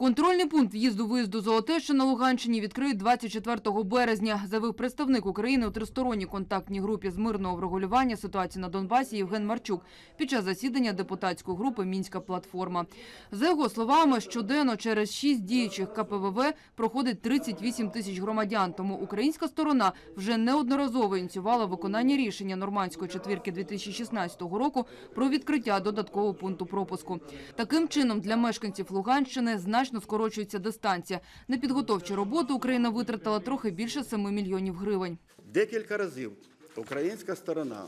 Контрольний пункт в'їзду-виїзду Золотеща на Луганщині відкриють 24 березня, заявив представник України у тристоронній контактній групі з мирного врегулювання ситуації на Донбасі Євген Марчук під час засідання депутатської групи Мінська платформа. За його словами, щоденно через шість діючих КПВВ проходить 38 тисяч громадян. Тому українська сторона вже неодноразово ініціювала виконання рішення нормандської четвірки 2016 року про відкриття додаткового пункту пропуску. Таким чином, для мешканців Луганщини значно скорочується дистанція. На підготовчі роботи Україна витратила трохи більше 7 мільйонів гривень. Декілька разів українська сторона,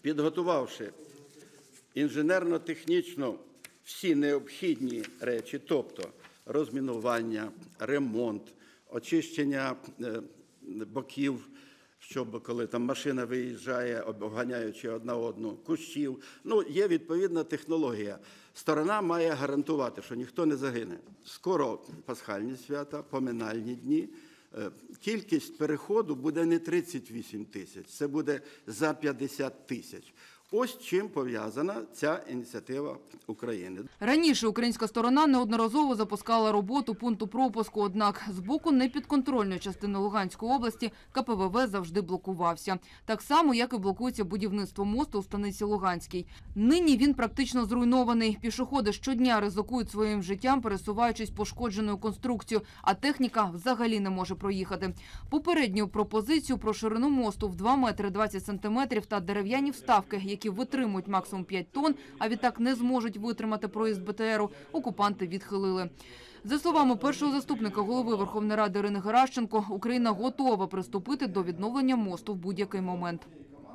підготувавши інженерно-технічно всі необхідні речі, тобто розмінування, ремонт, очищення е, боків, щоб коли там машина виїжджає, обганяючи одна одну, кущів. Ну, є відповідна технологія. Сторона має гарантувати, що ніхто не загине. Скоро пасхальні свята, поминальні дні. Е, Кількість переходу буде не 38 тисяч, це буде за 50 тисяч. Ось чим пов'язана ця ініціатива України. Раніше українська сторона неодноразово запускала роботу пункту пропуску, однак з боку непідконтрольної частини Луганської області КПВВ завжди блокувався. Так само, як і блокується будівництво мосту у станиці Луганській. Нині він практично зруйнований. Пішоходи щодня ризикують своїм життям, пересуваючись пошкодженою конструкцією, а техніка взагалі не може проїхати. Попередню пропозицію про ширину мосту в 2 метри 20 сантиметрів та дерев'яні вставки, які витримують максимум 5 тонн, а відтак не зможуть витримати проїзд БТРу, окупанти відхилили. За словами першого заступника голови Верховної Ради Ірини Геращенко, Україна готова приступити до відновлення мосту в будь-який момент.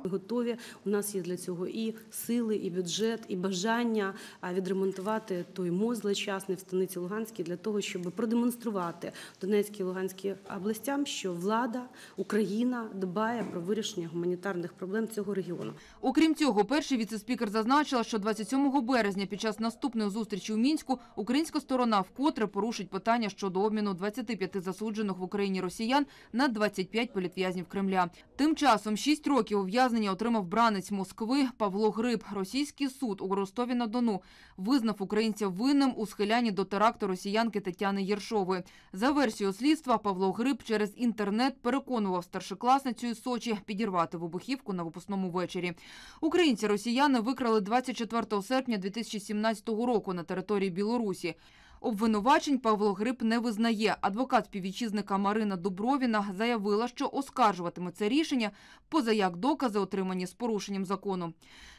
Готові. У нас є для цього і сили, і бюджет, і бажання відремонтувати той мост злочасний в станиці Луганській для того, щоб продемонструвати Донецькій і Луганській областям, що влада, Україна дбає про вирішення гуманітарних проблем цього регіону. Окрім цього, перший віцеспікер зазначила, що 27 березня під час наступної зустрічі у Мінську українська сторона вкотре порушить питання щодо обміну 25 засуджених в Україні росіян на 25 політв'язнів Кремля. Тим часом 6 років ув'язнення отримав бранець Москви Павло Гриб. Російський суд у Ростові-на-Дону визнав українця винним у схилянні до теракту росіянки Тетяни Єршової. За версією слідства, Павло Гриб через інтернет переконував старшокласницю із Сочі підірвати вибухівку на випускному вечорі. Українці росіяни викрали 24 серпня 2017 року на території Білорусі. Обвинувачень Павло Гриб не визнає. Адвокат співвітчизника Марина Дубровіна заявила, що оскаржуватиме це рішення, поза як докази отримані з порушенням закону.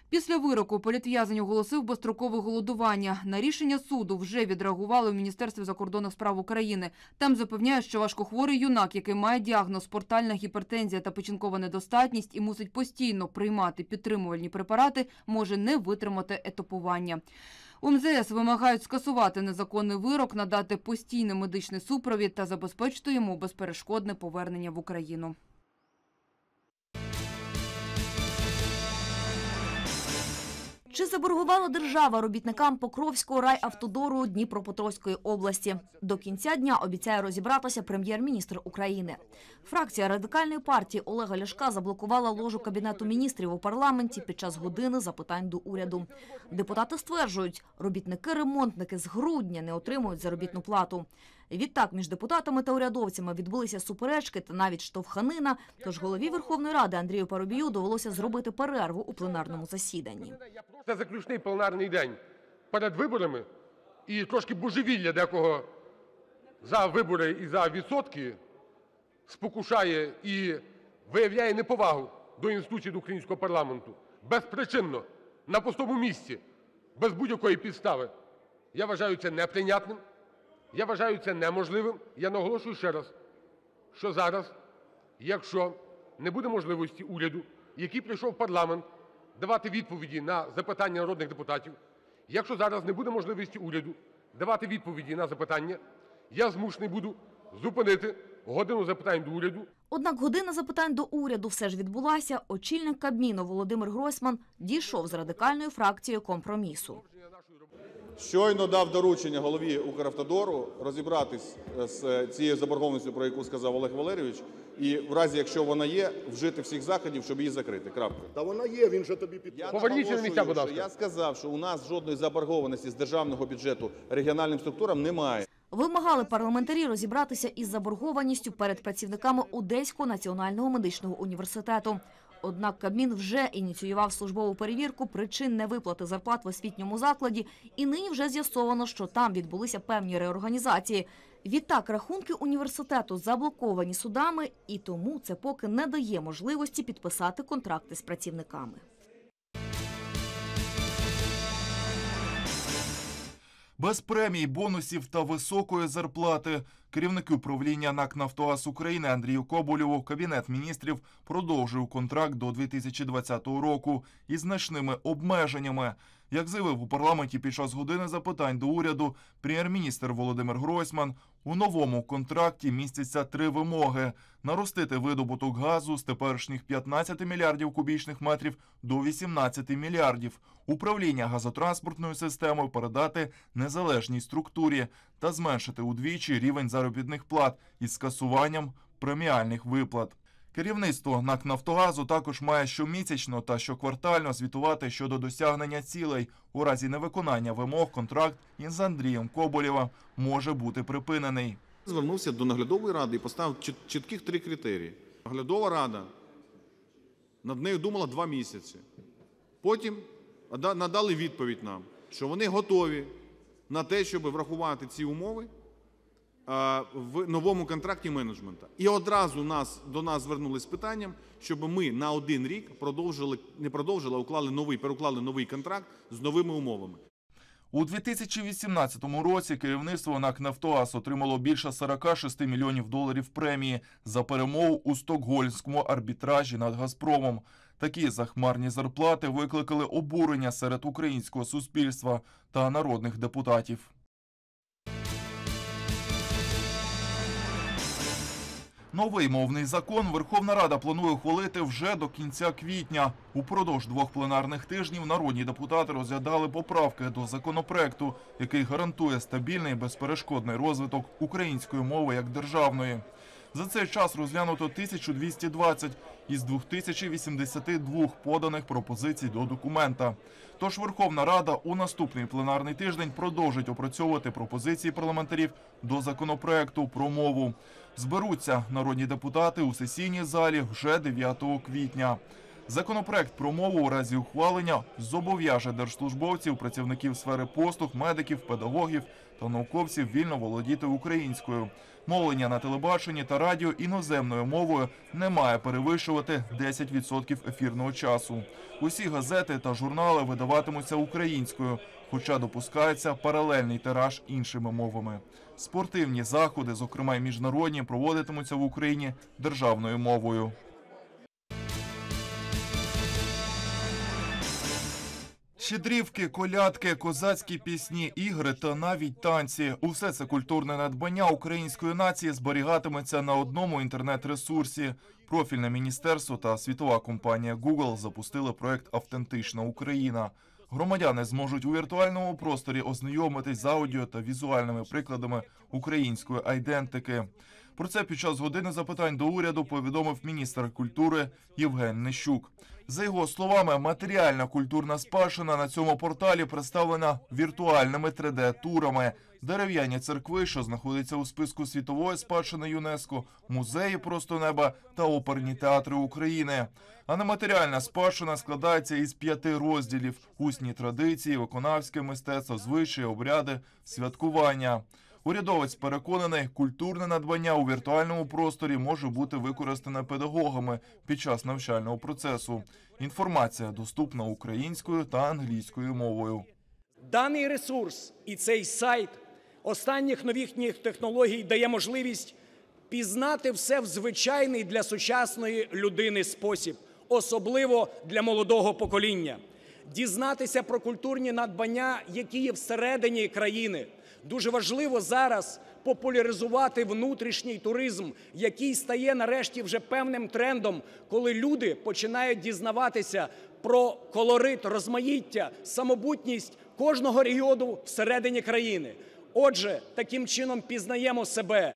Після вироку політв'язень оголосив безстрокове голодування. На рішення суду вже відреагували в Міністерстві закордонних справ України. Там запевняють, що важкохворий юнак, який має діагноз портальна гіпертензія та печінкова недостатність і мусить постійно приймати підтримувальні препарати, може не витримати етапування. У МЗС вимагають скасувати незаконний вирок, надати постійний медичний супровід та забезпечити йому безперешкодне повернення в Україну. Чи заборгувала держава робітникам Покровського райавтодору Дніпропетровської області? До кінця дня обіцяє розібратися прем'єр-міністр України. Фракція радикальної партії Олега Ляшка заблокувала ложу кабінету міністрів у парламенті під час години запитань до уряду. Депутати стверджують, робітники-ремонтники з грудня не отримують заробітну плату. Відтак між депутатами та урядовцями відбулися суперечки та навіть штовханина. Тож голові Верховної Ради Андрію Парубію довелося зробити перерву у пленарному засіданні. Це заключний пленарний день перед виборами, і трошки божевілля декого за вибори і за відсотки спокушає і виявляє неповагу до інституцій до українського парламенту безпричинно, на пустому місці, без будь-якої підстави. Я вважаю це неприйнятним, я вважаю це неможливим. Я наголошую ще раз, що зараз, якщо не буде можливості уряду, який прийшов в парламент, давати відповіді на запитання народних депутатів, якщо зараз не буде можливості уряду давати відповіді на запитання, я змушений буду зупинити "годину запитань до Уряду" Однак година запитань до уряду все ж відбулася. Очільник Кабміну Володимир Гройсман дійшов з радикальною фракцією компромісу. Щойно дав доручення голові Укравтодору розібратись е, з цією заборгованістю, про яку сказав Олег Валерійович, і в разі, якщо вона є, вжити всіх заходів, щоб її закрити. Крапка. Та вона є, він же тобі Я. Поверніться на місця, будь ласка. Я сказав, що у нас жодної заборгованості з державного бюджету регіональним структурам немає. Вимагали парламентарі розібратися із заборгованістю перед працівниками Одеського національного медичного університету. Однак Кабмін вже ініціював службову перевірку причин невиплати зарплат в освітньому закладі, і нині вже з'ясовано, що там відбулися певні реорганізації. Відтак, рахунки університету заблоковані судами, і тому це поки не дає можливості підписати контракти з працівниками. Без премій, бонусів та високої зарплати керівник управління НАК «Нафтогаз України Андрію Коболєву Кабінет міністрів продовжив контракт до 2020 року із значними обмеженнями. Як заявив у парламенті під час години запитань до уряду, прем'єр-міністр Володимир Гройсман у новому контракті містяться три вимоги: наростити видобуток газу з теперішніх 15 мільярдів кубічних метрів до 18 мільярдів, управління газотранспортною системою передати незалежній структурі та зменшити удвічі рівень заробітних плат із скасуванням преміальних виплат. Керівництво НАК «Нафтогазу» також має щомісячно та щоквартально звітувати щодо досягнення цілей. У разі невиконання вимог контракт із Андрієм Коболєвим може бути припинений. Звернувся до наглядової ради і поставив чітких три критерії. Наглядова рада над нею думала два місяці. Потім ада- надали відповідь нам, що вони готові на те, щоб врахувати ці умови в новому контракті менеджмента. І одразу нас, до нас звернулись з питанням, щоб ми на один рік продовжили, не продовжили, а уклали новий, переклали новий контракт з новими умовами. У 2018 році керівництво НАК «Нафтогаз» отримало більше 46 мільйонів доларів премії за перемогу у стокгольмському арбітражі над «Газпромом». Такі захмарні зарплати викликали обурення серед українського суспільства та народних депутатів. Новий мовний закон Верховна Рада планує ухвалити вже до кінця квітня. Упродовж двох пленарних тижнів народні депутати розглядали поправки до законопроекту, який гарантує стабільний безперешкодний розвиток української мови як державної. За цей час розглянуто 1220 із 2082 поданих пропозицій до документа. Тож Верховна Рада у наступний пленарний тиждень продовжить опрацьовувати пропозиції парламентарів до законопроекту про мову. Зберуться народні депутати у сесійній залі вже 9 квітня. Законопроект про мову у разі ухвалення зобов'яже держслужбовців, працівників сфери послуг, медиків, педагогів та науковців вільно володіти українською. Мовлення на телебаченні та радіо іноземною мовою не має перевищувати 10% ефірного часу. Усі газети та журнали видаватимуться українською, хоча допускається паралельний тираж іншими мовами. Спортивні заходи, зокрема й міжнародні, проводитимуться в Україні державною мовою. Щедрівки, колядки, козацькі пісні, ігри та навіть танці – усе це культурне надбання української нації зберігатиметься на одному інтернет-ресурсі. Профільне міністерство та світова компанія Google запустили проект «Автентична Україна». Громадяни зможуть у віртуальному просторі ознайомитись з аудіо та візуальними прикладами української айдентики. Про це під час години запитань до уряду повідомив міністр культури Євген Нещук. За його словами, матеріальна культурна спадщина на цьому порталі представлена віртуальними 3D-турами. Дерев'яні церкви, що знаходяться у списку світової спадщини ЮНЕСКО, музеї просто неба та оперні театри України. А нематеріальна спадщина складається із п'яти розділів: усні традиції, виконавське мистецтво, звичаї, обряди, святкування. Урядовець переконаний, культурне надбання у віртуальному просторі може бути використане педагогами під час навчального процесу. Інформація доступна українською та англійською мовою. Даний ресурс і цей сайт останніх новітніх технологій дає можливість пізнати все в звичайний для сучасної людини спосіб, особливо для молодого покоління, дізнатися про культурні надбання, які є всередині країни. Дуже важливо зараз популяризувати внутрішній туризм, який стає нарешті вже певним трендом, коли люди починають дізнаватися про колорит, розмаїття, самобутність кожного регіону всередині країни. Отже, таким чином пізнаємо себе.